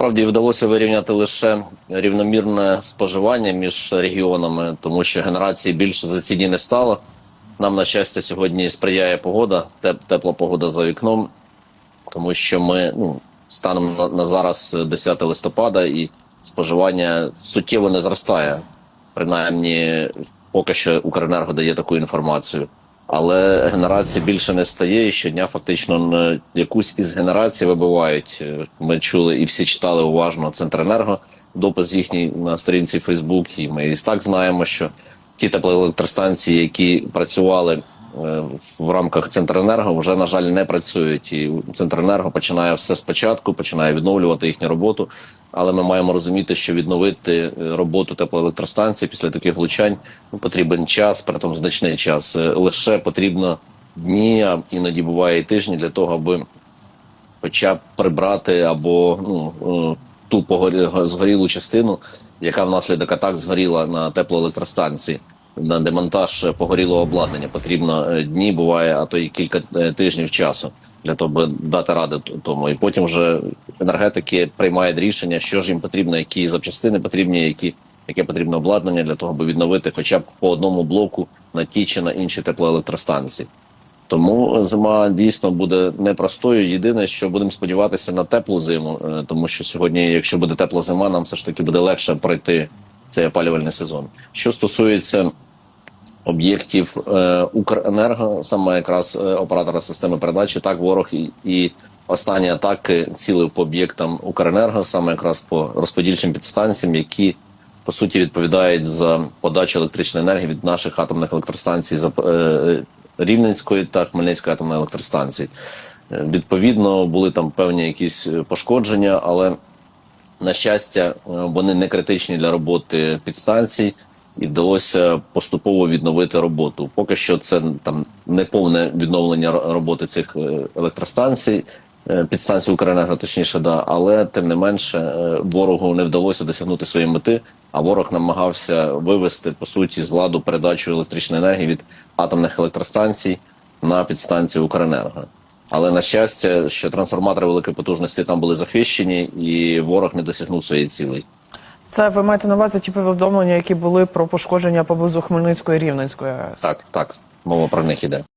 Насправді вдалося вирівняти лише рівномірне споживання між регіонами, тому що генерації більше за ці дні не стало. Нам, на щастя, сьогодні сприяє погода, теп- тепла погода за вікном, тому що ми ну, станом на, на зараз е, 10 листопада і споживання суттєво не зростає. Принаймні, поки що Укренерго дає таку інформацію. Але генерації більше не стає, і щодня фактично якусь із генерацій вибивають. Е, Ми чули і всі читали уважно Центренерго, допис їхній на сторінці Фейсбук, і ми і так знаємо, що ті теплоелектростанції, які працювали в рамках Центренерго, вже на жаль не працюють. І Центренерго починає все спочатку, починає відновлювати їхню роботу. Але ми маємо розуміти, що відновити е, роботу теплоелектростанції після таких влучань ну, потрібен час, при тому значний час. Е, Лише потрібно дні, а іноді буває і тижні для того, аби хоча б прибрати або ну, е, ту погорі, згорілу частину, яка внаслідок атак згоріла на теплоелектростанції. На демонтаж погорілого обладнання потрібно е, дні, буває, а то й кілька е, тижнів часу для того, аби дати ради тому. І потім вже енергетики приймають рішення, що ж їм потрібно, які запчастини потрібні, які, яке потрібно обладнання для того, аби відновити хоча б по одному блоку на ті чи на інші теплоелектростанції. Тому зима дійсно буде непростою. Єдине, що будемо сподіватися на теплу зиму, е, тому що сьогодні, якщо буде тепла зима, нам все ж таки буде легше пройти цей опалювальний сезон. Що стосується об'єктів е, Укренерго, саме якраз е, оператора системи передачі, так ворог і, і останні атаки цілив по об'єктам Укренерго, саме якраз по розподільчим підстанціям, які по суті відповідають за подачу електричної енергії від наших атомних електростанцій Зап- е, Рівненської та Хмельницької атомної електростанції. Е, Відповідно, були там певні якісь е, пошкодження, але на щастя, е, вони не критичні для роботи підстанцій, і вдалося поступово відновити роботу. Поки що це там не повне відновлення роботи цих е, електростанцій, е, підстанцій Укренерго, точніше, да, але тим не менше ворогу не вдалося досягнути своєї мети. А ворог намагався вивести по суті з ладу передачу електричної енергії від атомних електростанцій на підстанції Укренерго. Але на щастя, що трансформатори великої потужності там були захищені, і ворог не досягнув своєї цілей. Це ви маєте на увазі ті повідомлення, які були про пошкодження поблизу Хмельницької і Рівненської АЕС? Так, так, мова про них іде.